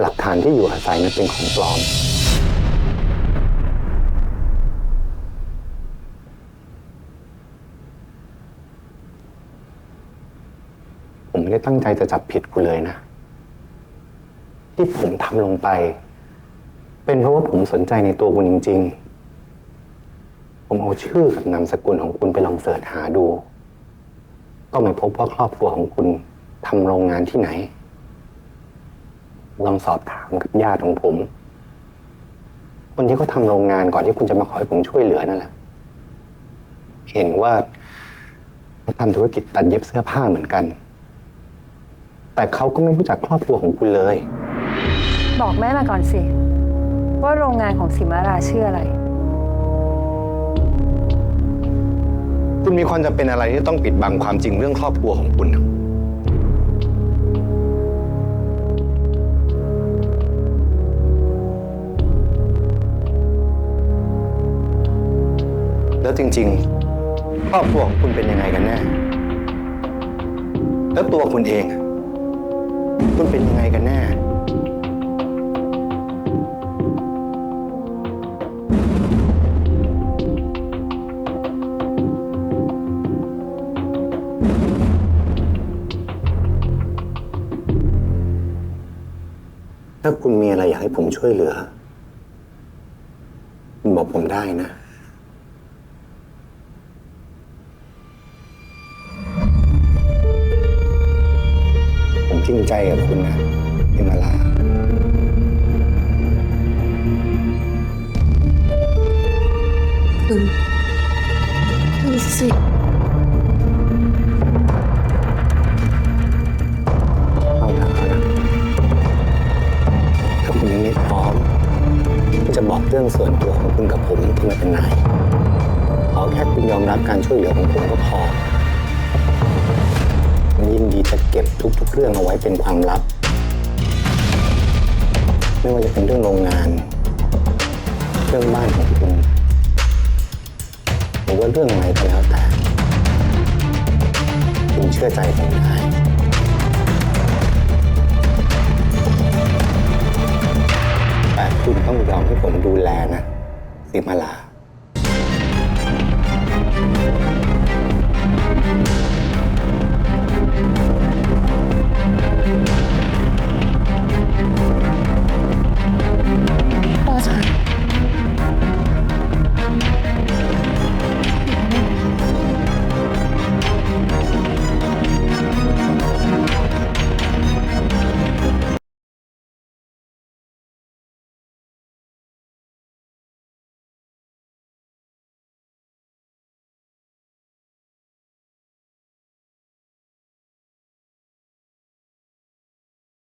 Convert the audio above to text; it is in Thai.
หลักฐานที่อยู่อาศัยนั้นเป็นของปลอม ผมไม่ได้ตั้งใจจะจับผิดคุณเลยนะ ที่ผมทำลงไป เป็นเพราะว่าผมสนใจในตัวคุณจริง ๆ ผมเอาชื่อกับนามสกุลของคุณไปลองเสิร์ชหาดู ก็ไม่พบว่าครอบครัวของคุณทำโรงงานที่ไหน ลองสอบถามกับญาติของผม คนที่เขาทำโรงงานก่อนที่คุณจะมาขอให้ผมช่วยเหลือนั่นแหละ เห็นว่าเขาทำธุรกิจตัดเย็บเสื้อผ้าเหมือนกัน แต่เขาก็ไม่รู้จักครอบครัวของคุณเลย บอกแม่มาก่อนสิ ว่าโรงงานของสิมาราชื่ออะไร คุณมีความจำเป็นอะไรที่ต้องปิดบังความจริงเรื่องครอบครัวของคุณ แล้วจริงๆ ครอบครัวของคุณเป็นยังไงกันแน่ แล้วตัวคุณเอง คุณเป็นยังไงกันแน่ ถ้าคุณมีอะไรอยากให้ผมช่วยเหลือ คุณบอกผมได้นะ ริงใจกับคุณนะเอมาลา คุณคุณสิเอาละเอาละถ้าคุณยังไม่พร้อมที่จะบอกเรื่องส่วนตัวของคุณกับผมที่มาเป็นนายขอแค่คุณยอมรับการช่วยเหลือของผมก็พอผม ยินดีจะเก็บทุก ๆ เรื่องเอาไว้เป็นความลับ ไม่ว่าจะเป็นเรื่องโรงงาน เรื่องบ้านของคุณหรือว่าเรื่องอะไรก็แล้วแต่คุณเชื่อใจผมได้แต่คุณต้องยอมให้ผมดูแลนะสิมาลา